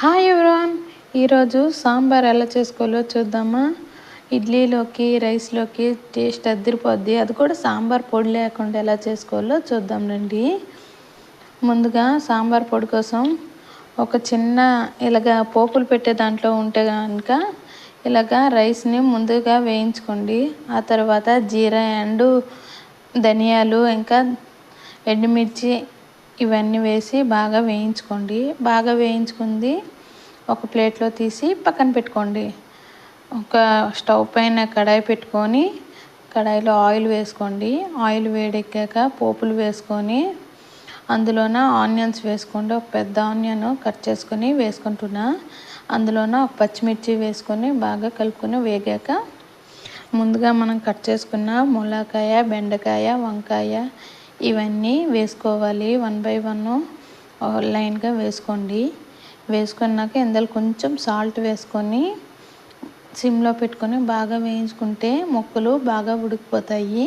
Hi ఎవరాన్ ఈరోజు సాంబార్ ఎలా చేసుకోవాలో చూద్దామా? ఇడ్లీలోకి రైస్లోకి టేస్ట్ అద్దరిపోద్ది అది కూడా సాంబార్ పొడి లేకుండా ఎలా చేసుకోవాలో చూద్దాం రండి. ముందుగా సాంబార్ పొడి కోసం ఒక చిన్న ఇలాగ పోపులు పెట్టే దాంట్లో ఉంటే కనుక ఇలాగ రైస్ని ముందుగా వేయించుకోండి. ఆ తర్వాత జీరా అండ్ ధనియాలు ఇంకా ఎండుమిర్చి ఇవన్నీ వేసి బాగా వేయించుకోండి. బాగా వేయించుకుంది ఒక ప్లేట్లో తీసి పక్కన పెట్టుకోండి. ఒక స్టవ్ పైన కడాయి పెట్టుకొని కడాయిలో ఆయిల్ వేసుకోండి. ఆయిల్ వేడెక్కాక పోపులు వేసుకొని అందులోన ఆనియన్స్ వేసుకోండి. ఒక పెద్ద ఆనియన్ కట్ చేసుకొని వేసుకుంటున్నా. అందులోన ఒక పచ్చిమిర్చి వేసుకొని బాగా కలుపుకొని వేగాక ముందుగా మనం కట్ చేసుకున్న ములకాయ బెండకాయ వంకాయ ఇవన్నీ వేసుకోవాలి. వన్ బై వన్ లైన్గా వేసుకోండి. వేసుకున్నాక ఇందులో కొంచెం సాల్ట్ వేసుకొని సిమ్లో పెట్టుకొని బాగా వేయించుకుంటే మొక్కలు బాగా ఉడికిపోతాయి.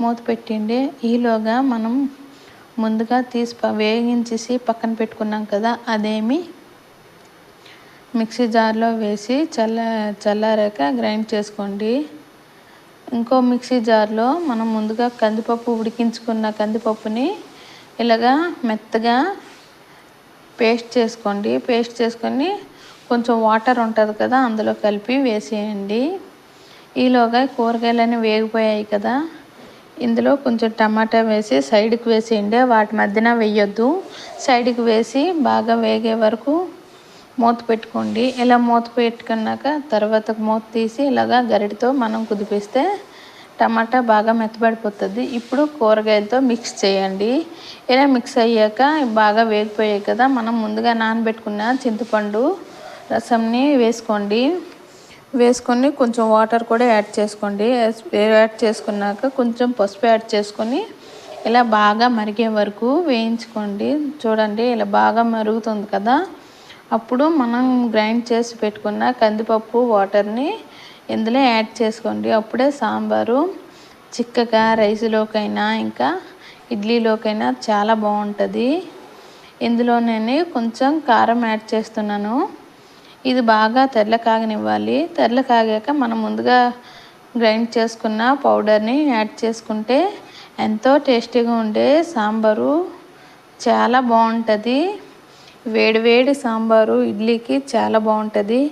మూత పెట్టిండే ఈలోగా మనం ముందుగా తీసి వేగించేసి పక్కన పెట్టుకున్నాం కదా అదేమి మిక్సీ జార్లో వేసి చల్ల చల్లారాక గ్రైండ్ చేసుకోండి. ఇంకో మిక్సీ జార్లో మనం ముందుగా కందిపప్పు ఉడికించుకున్న కందిపప్పుని ఇలాగా మెత్తగా పేస్ట్ చేసుకోండి. పేస్ట్ చేసుకొని కొంచెం వాటర్ ఉంటుంది కదా అందులో కలిపి వేసేయండి. ఈలోగా కూరగాయలన్నీ వేగిపోయాయి కదా ఇందులో కొంచెం టమాటా వేసి సైడ్కి వేసేయండి. వాటి మధ్యన వేయొద్దు. సైడ్కి వేసి బాగా వేగే వరకు మూత పెట్టుకోండి. ఇలా మూత పెట్టుకున్నాక తర్వాత మూత తీసి ఇలాగా గరిటతో మనం కుదిపిస్తే టమాటా బాగా మెత్తబడిపోతుంది. ఇప్పుడు కూరగాయలతో మిక్స్ చేయండి. ఇలా మిక్స్ అయ్యాక బాగా వేగిపోయాయి కదా మనం ముందుగా నానబెట్టుకున్న చింతపండు రసంని వేసుకోండి. వేసుకొని కొంచెం వాటర్ కూడా యాడ్ చేసుకోండి. యాడ్ చేసుకున్నాక కొంచెం పసుపు యాడ్ చేసుకొని ఇలా బాగా మరిగే వరకు వేయించుకోండి. చూడండి ఇలా బాగా మరుగుతుంది కదా. అప్పుడు మనం గ్రైండ్ చేసి పెట్టుకున్న కందిపప్పు వాటర్ని ఇందులో యాడ్ చేసుకోండి. అప్పుడే సాంబారు చిక్కగా రైస్లోకైనా ఇంకా ఇడ్లీలోకైనా చాలా బాగుంటుంది. ఇందులో నేను కొంచెం కారం యాడ్ చేస్తున్నాను. ఇది బాగా తెల్ల కాగనివ్వాలి. తెల్ల కాగాక మనం ముందుగా గ్రైండ్ చేసుకున్న పౌడర్ని యాడ్ చేసుకుంటే ఎంతో టేస్టీగా ఉండే సాంబారు చాలా బాగుంటుంది. వేడివేడి సాంబారు ఇడ్లీకి చాలా బాగుంటుంది.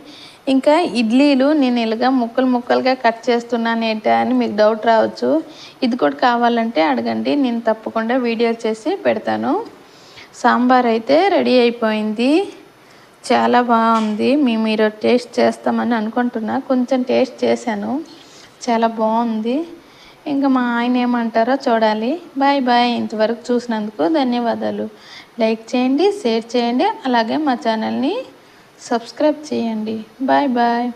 ఇంకా ఇడ్లీలు నేను ఇలాగా ముక్కలు ముక్కలుగా కట్ చేస్తున్నాను ఏంటా అని మీకు డౌట్ రావచ్చు. ఇది కూడా కావాలంటే అడగండి నేను తప్పకుండా వీడియో చేసి పెడతాను. సాంబార్ అయితే రెడీ అయిపోయింది. చాలా బాగుంది. మేము మీరు టేస్ట్ చేస్తామని అనుకుంటున్నా. కొంచెం టేస్ట్ చేశాను. చాలా బాగుంది. ఇంకా మా ఆయన ఏమంటారో చూడాలి. Bye bye. ఇంతవరకు చూసినందుకు ధన్యవాదాలు. లైక్ చేయండి షేర్ చేయండి అలాగే మా ఛానల్ని సబ్స్క్రైబ్ చేయండి. Bye bye.